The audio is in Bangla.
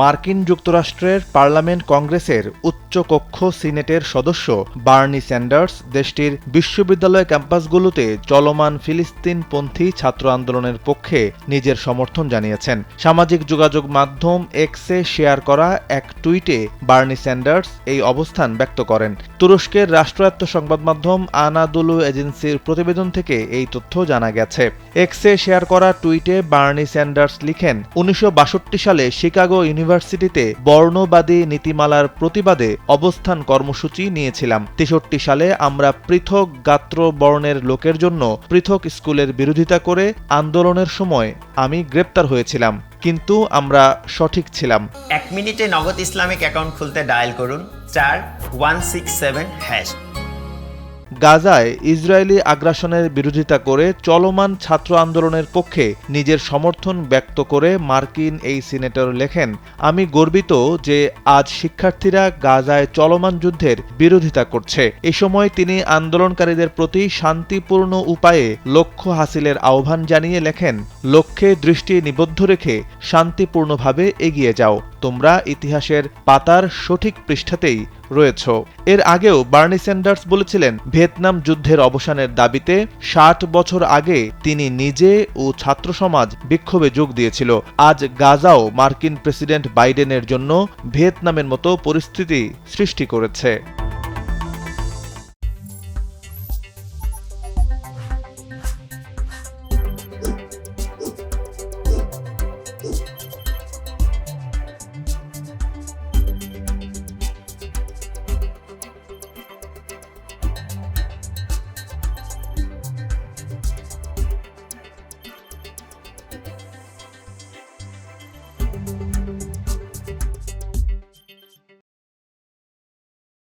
মার্কিন যুক্তরাষ্ট্রের পার্লামেন্ট কংগ্রেসের উচ্চ কক্ষ সিনেটের সদস্য বার্নি স্যান্ডার্স দেশটির বিশ্ববিদ্যালয় ক্যাম্পাসগুলোতে চলমান ফিলিস্তিনপন্থী ছাত্র আন্দোলনের পক্ষে নিজের সমর্থন জানিয়েছেন। সামাজিক যোগাযোগ মাধ্যম এক্সে শেয়ার করা এক টুইটে বার্নি স্যান্ডার্স এই অবস্থান ব্যক্ত করেন। তুরস্কের রাষ্ট্রায়ত্ত সংবাদ মাধ্যম আনাদুলু এজেন্সির প্রতিবেদন থেকে এই তথ্য জানা গেছে। এক্সে শেয়ার করা টুইটে বার্নি স্যান্ডার্স লিখেন, উনিশশো বাষট্টি সালে শিকাগো ইউনিভার্সিটিতে বর্ণবাদী নীতিমালার প্রতিবাদে অবস্থান কর্মসূচি নিয়েছিলাম। তেষট্টি সালে আমরা পৃথক গাত্র বর্ণের লোকের জন্য পৃথক স্কুলের বিরোধিতা করে আন্দোলনের সময় আমি গ্রেপ্তার হয়েছিলাম, কিন্তু আমরা সঠিক ছিলাম। এক মিনিটে নগদ ইসলামিক অ্যাকাউন্ট খুলতে ডায়াল করুন, চার, ওয়ান সিক্স সেভেন, হ্যাশ। গাজায় ইসরায়েলি আগ্রাসনের বিরোধিতা করে চলমান ছাত্র আন্দোলনের পক্ষে নিজের সমর্থন ব্যক্ত করে মার্কিন এই সিনেটর লেখেন, আমি গর্বিত যে আজ শিক্ষার্থীরা গাজায় চলমান যুদ্ধের বিরোধিতা করছে। এ সময় তিনি আন্দোলনকারীদের প্রতি শান্তিপূর্ণ উপায়ে লক্ষ্য হাসিলের আহ্বান জানিয়ে লেখেন, লক্ষ্যে দৃষ্টি নিবদ্ধ রেখে শান্তিপূর্ণভাবে এগিয়ে যাও। তোমরা ইতিহাসের পাতার সঠিক পৃষ্ঠাতেই রয়েছ। এর আগেও বার্নি স্যান্ডার্স বলেছিলেন, ভিয়েতনাম যুদ্ধের অবসানের দাবিতে ষাট বছর আগে তিনি নিজে ও ছাত্র সমাজ বিক্ষোভে যোগ দিয়েছিল। আজ গাজাও মার্কিন প্রেসিডেন্ট বাইডেনের জন্য ভিয়েতনামের মতো পরিস্থিতি সৃষ্টি করেছে।